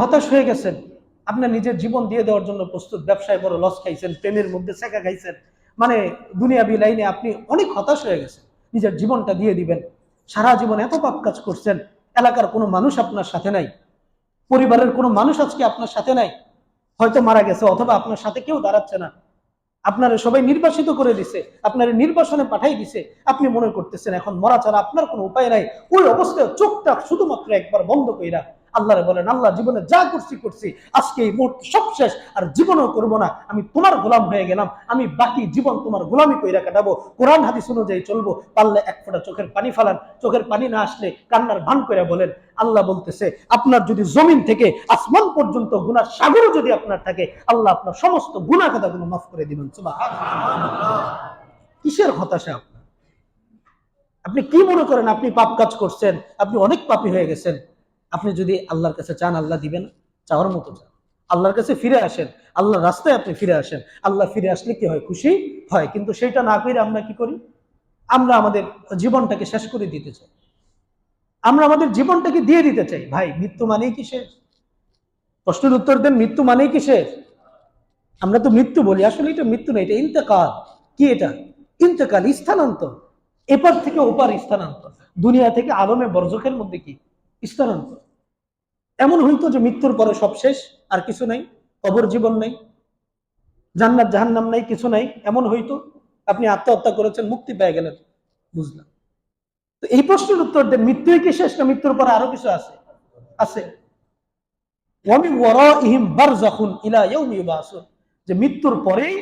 হতাশ হয়ে গেছেন। আপনার নিজের জীবন দিয়ে দেওয়ার জন্য প্রস্তুত, ব্যবসায় বড় লস খাইছেন প্রেমের মধ্যে শেখা খাইছেন। মানে দুনিয়াবি লাইনে আপনি অনেক হতাশ হয়ে গেছেন। নিজের জীবনটা দিয়ে দিবেন। সারা জীবন এত পাপ কাজ করছেন, এলাকার কোনো মানুষ আপনার সাথে নাই। পরিবারের কোনো মানুষ আজকে আপনার সাথে নাই। হয়তো মারা গেছে, অথবা আপনার সাথে কেউ দাঁড়াচ্ছে না। আপনারা সবাই নির্বাসিত করে দিছে, আপনার নির্বাসনে পাঠাই দিছে। আপনি মনে করতেছেন, এখন মরা ছাড়া আপনার কোনো উপায় নাই। ওই অবস্থায় চোখটা শুধুমাত্র একবার বন্ধ কইরা আল্লাহরে বলেন, আল্লাহ জীবনে যা করছি করছি। আজকে এই মুহূর্তে সব শেষ, আর জীবনও করব না। আমি তোমার গোলাম হয়ে গেলাম। আমি বাকি জীবন তোমার গোলামি কইরা কাটাবো। কোরআন, হাদিস অনুযায়ী চলবো। পারলে এক ফোঁটা চোখের পানি ফালান। চোখের পানি না আসলে কান্নার ভান করে বলেন। আল্লাহ বলতেছে, আপনার যদি জমিন থেকে আসমান পর্যন্ত গুনার সাগরও যদি আপনার থাকে, আল্লাহ আপনার সমস্ত গুণা কথাগুলো মাফ করে দিবেন। কিসের হতাশা আপনার? আপনি কি মনে করেন আপনি পাপ কাজ করছেন? আপনি অনেক পাপী হয়ে গেছেন। আপনি যদি আল্লাহর কাছে চান, আল্লাহ দিবেন, চাওয়ার মতো চান। আল্লাহর কাছে ফিরে আসেন, আল্লাহর রাস্তায় আপনি ফিরে আসেন, আল্লাহ ফিরে আসলে কি হয়? খুশি হয়। কিন্তু সেটা না করে আমরা কি করি? আমরা আমাদের জীবনটাকে শেষ করে দিতে চাই। আমরা আমাদের জীবনটাকে দিয়ে দিতে চাই। ভাই, মৃত্যু মানেই কি শেষ? প্রশ্নের উত্তর দেন, মৃত্যু মানেই কি শেষ? আমরা তো মৃত্যু বলি। আসলে এটা মৃত্যু না, এটা ইন্তেকাল। কি এটা? ইন্তেকাল, স্থানান্তর। এপার থেকে ওপার স্থানান্তর। দুনিয়া থেকে আলমে বর্জকের মধ্যে কি? স্থানান্তর এমন হইতো যে মৃত্যুর পরে সব শেষ, আর কিছু নাই, কবর জীবন নাই, জান্নাত জাহান্নাম নাই, কিছু নাই, এমন হইতো আপনি আত্মহত্যা করেছেন, মুক্তি পেয়ে গেলেন, বুঝলাম। তো এই প্রশ্নের উত্তর দেন, মৃত্যুই কি শেষ না মৃত্যুর পরে আরও কিছু আছে? আছে। যে মৃত্যুর পরেই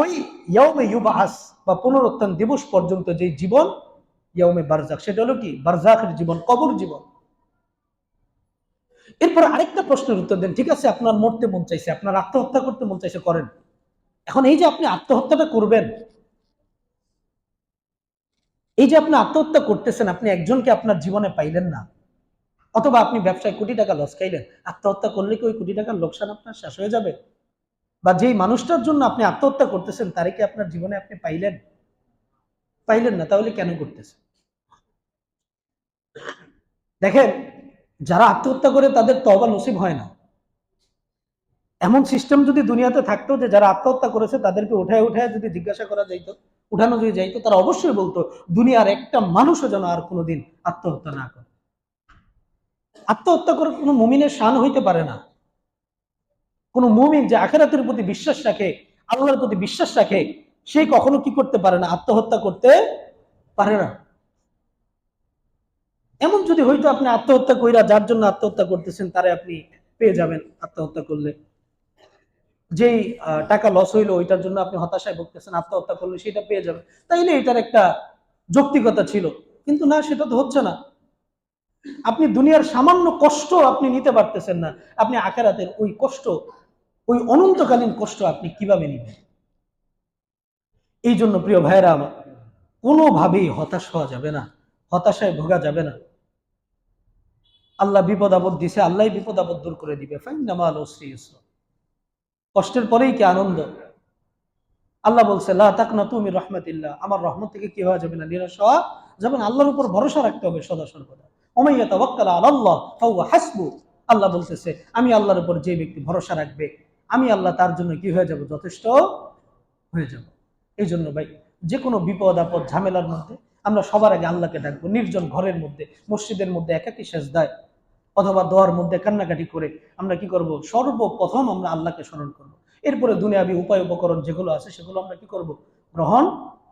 ওই ইয়াউমে ইউবাস, বা পুনরুত্থান দিবস পর্যন্ত যে জীবন, ইয়াউমে বারজাক সেটা হলো কি? বারজাকের জীবন, কবর জীবন। এরপর আরেকটা প্রশ্নের উত্তর দেন। ঠিক আছে, আপনার মরতে মন চাইছে, আপনার আত্মহত্যা করতে মন চাইছে, করেন। এখন এই যে আপনি আত্মহত্যাটা করবেন, এই যে আপনি আত্মহত্যা করতেছেন, আপনি একজনকে আপনার জীবনে পাইলেন না, অথবা আপনি ব্যবসায় কোটি টাকা লস খাইলেন, আত্মহত্যা করলে কি ওই কোটি টাকার লোকসান আপনার শেষ হয়ে যাবে? বা যেই মানুষটার জন্য আপনি আত্মহত্যা করতেছেন, তারে কি আপনার জীবনে আপনি পাইলেন? পাইলেন না, তাহলে কেন করতেছেন? দেখেন যারা আত্মহত্যা করে তাদের তবা নসিব হয় না। এমন সিস্টেম যদি দুনিয়াতে থাকতো যে যারা আত্মহত্যা করেছে তাদেরকে উঠায় উঠায় যদি জিজ্ঞাসা করা যাইত, উঠানো যদি যাইতো, তারা অবশ্যই বলতো, দুনিয়ার একটা মানুষও যেন আর কোনোদিন আত্মহত্যা না করে। আত্মহত্যা করে কোনো মুমিনের শান হইতে পারে না। কোনো মুমিন যে আখেরাতের প্রতি বিশ্বাস রাখে, আল্লাহর প্রতি বিশ্বাস রাখে, সে কখনো কি করতে পারে না? আত্মহত্যা করতে পারে না। এমন যদি হয়তো আপনি আত্মহত্যা কইরা যার জন্য আত্মহত্যা করতেছেন, তারে আপনি পেয়ে যাবেন আত্মহত্যা করলে। যেই টাকা লস হইল, ওইটার জন্য আপনি হতাশায় ভুগতেছেন, আত্মহত্যা করলে সেটা পেয়ে যাবেন। তাইলে এটার একটা যৌক্তিকতা ছিল। কিন্তু না, সেটা তো হচ্ছে না। আপনি দুনিয়ার সামান্য কষ্ট আপনি নিতে পারতেছেন না। আপনি আখেরাতের ওই কষ্ট, ওই অনন্তকালীন কষ্ট আপনি কীভাবে নেবেন? এই জন্য প্রিয় ভাইয়েরা আমার, কোনোভাবেই হতাশ হওয়া যাবে না, হতাশায় ভোগা যাবে না। আল্লাহ বিপদ আপদ দিছে, আল্লাহ বিপদ আপদ দূর করে দিবে। কষ্টের পরেই কি আনন্দ? আল্লাহ বলছে তুমি রহমতিল্লাহ। আমার রহমত থেকে কি হওয়া যাবে না? নিরাশ হওয়া যাবে না। আল্লাহর উপর ভরসা রাখতে হবে সদা সর্বদা। ওমাইয়া তাওয়াক্কাল আল্লাহ, ফাহুয়া হাসবু। আল্লাহ বলতেছে, আমি আল্লাহর উপর যে ব্যক্তি ভরসা রাখবে, আমি আল্লাহ তার জন্য কি হয়ে যাব? যথেষ্ট হয়ে যাব। এই জন্য ভাই যে কোনো বিপদ আপদ, ঝামেলার মধ্যে আমরা সবার আগে আল্লাহকে ডাকবো, নির্জন ঘরের মধ্যে, মসজিদের মধ্যে একাকি শেষ দেয় অথবা দোয়ার মধ্যে কান্নাকাটি করে আমরা কি করব? সর্বপ্রথম আমরা আল্লাহকে স্মরণ করব। এরপরে দুনিয়াবি উপায় উপকরণ যেগুলো আছে সেগুলো আমরা কি করব? গ্রহণ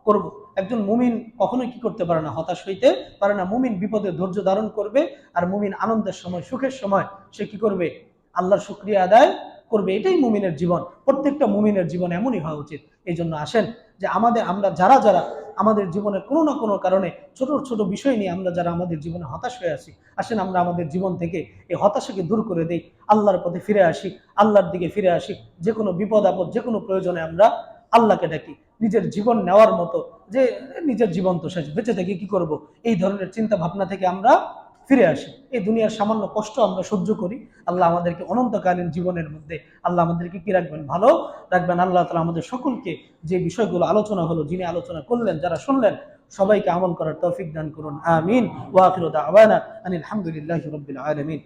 করব। একজন মুমিন কখনোই কি করতে পারে না, হতাশ হইতে পারে না। মুমিন বিপদে ধৈর্য ধারণ করবে আর মুমিন আনন্দের সময়, সুখের সময় সে কি করবে? আল্লাহর শুক্রিয়া আদায় করবে, এটাই মুমিনের জীবন। প্রত্যেকটা মুমিনের জীবন এমনই হওয়া উচিত। এই জন্য আসেন যে আমাদের, আমরা যারা যারা আমাদের জীবনে কোনো না কোনো কারণে ছোট ছোট বিষয় নিয়ে আমরা যারা আমাদের জীবনে হতাশ হয়ে আসি আসেন আমরা আমাদের জীবন থেকে এই হতাশাকে দূর করে দেই, আল্লাহর পথে ফিরে আসি, আল্লাহর দিকে ফিরে আসি। যে কোনো বিপদ, আপদ, যে কোনো প্রয়োজনে আমরা আল্লাহকে ডাকি। নিজের জীবন নেওয়ার মতো যে, নিজের জীবন তো শেষ, বেঁচে থেকে কি করব? এই ধরনের চিন্তা ভাবনা থেকে আমরা ফিরে আসি। এই দুনিয়ার সামান্য কষ্ট আমরা সহ্য করি। আল্লাহ আমাদেরকে অনন্তকালীন জীবনের মধ্যে আল্লাহ আমাদেরকে কি রাখবেন? ভালো রাখবেন। আল্লাহ তালা আমাদের সকলকে যে বিষয়গুলো আলোচনা হলো, যিনি আলোচনা করলেন, যারা শুনলেন, সবাইকে আমল করার তৌফিক দান করুন। আমিন। ওয়াকির আওয়ানা আনিল আলহামদুলিল্লাহ রবিল আলমিন।